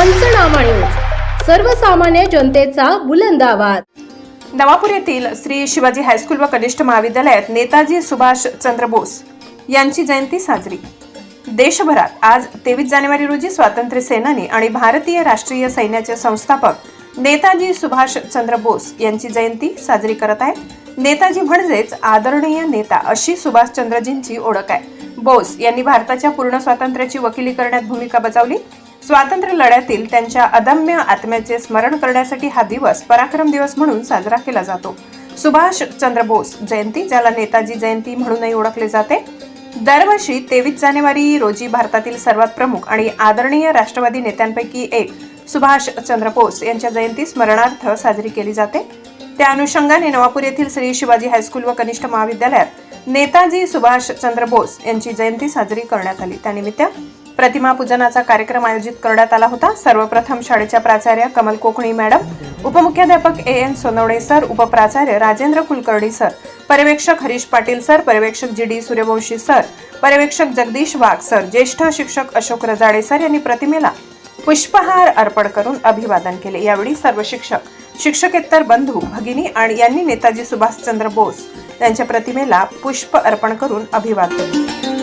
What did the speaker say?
पंचनामा न्यूज सर्वसामान्य जनतेचा बुलंद आवाज. नवापूर येथील श्री शिवाजी हायस्कूल व कनिष्ठ महाविद्यालयात नेताजी सुभाष चंद्र बोस यांची जयंती साजरी. देशभरात आज तेवीस जानेवारी रोजी स्वातंत्र्य सेनानी आणि भारतीय राष्ट्रीय सैन्याचे संस्थापक नेताजी सुभाष चंद्र बोस यांची जयंती साजरी करत आहेत. नेताजी म्हणजेच आदरणीय नेता अशी सुभाषचंद्रजींची ओळख आहे. बोस यांनी भारताच्या पूर्ण स्वातंत्र्याची वकिली करण्यात भूमिका बजावली. स्वातंत्र्य लढ्यातील त्यांच्या अदम्य आत्म्याचे स्मरण करण्यासाठी हा दिवस पराक्रम दिवस म्हणून साजरा केला जातो. सुभाष चंद्र बोस जयंती ज्याला नेताजी जयंती म्हणूनही ओळखले जाते. दरवर्षी तेवीस जानेवारी रोजी भारतातील सर्वात प्रमुख आणि आदरणीय राष्ट्रवादी नेत्यांपैकी एक सुभाष चंद्र बोस यांच्या जयंती स्मरणार्थ साजरी केली जाते. त्या अनुषंगाने नवापूर येथील श्री शिवाजी हायस्कूल व कनिष्ठ महाविद्यालयात नेताजी सुभाष चंद्र बोस यांची जयंती साजरी करण्यात आली. त्यानिमित्त प्रतिमा पूजनाचा कार्यक्रम आयोजित करण्यात आला होता. सर्वप्रथम शाळेच्या प्राचार्य कमल कोकणी मॅडम उपमुख्याध्यापक ए एन सोनवणे सर उपप्राचार्य राजेंद्र कुलकर्णी सर पर्यवेक्षक हरीश पाटील सर पर्यवेक्षक जी डी सूर्यवंशी सर पर्यवेक्षक जगदीश वाघ सर ज्येष्ठ शिक्षक अशोक रजाडे सर यांनी प्रतिमेला पुष्पहार अर्पण करून अभिवादन केले. यावेळी सर्व शिक्षक शिक्षकेतर बंधू भगिनी आणि यांनी नेताजी सुभाषचंद्र बोस यांच्या प्रतिमेला पुष्प अर्पण करून अभिवादन केले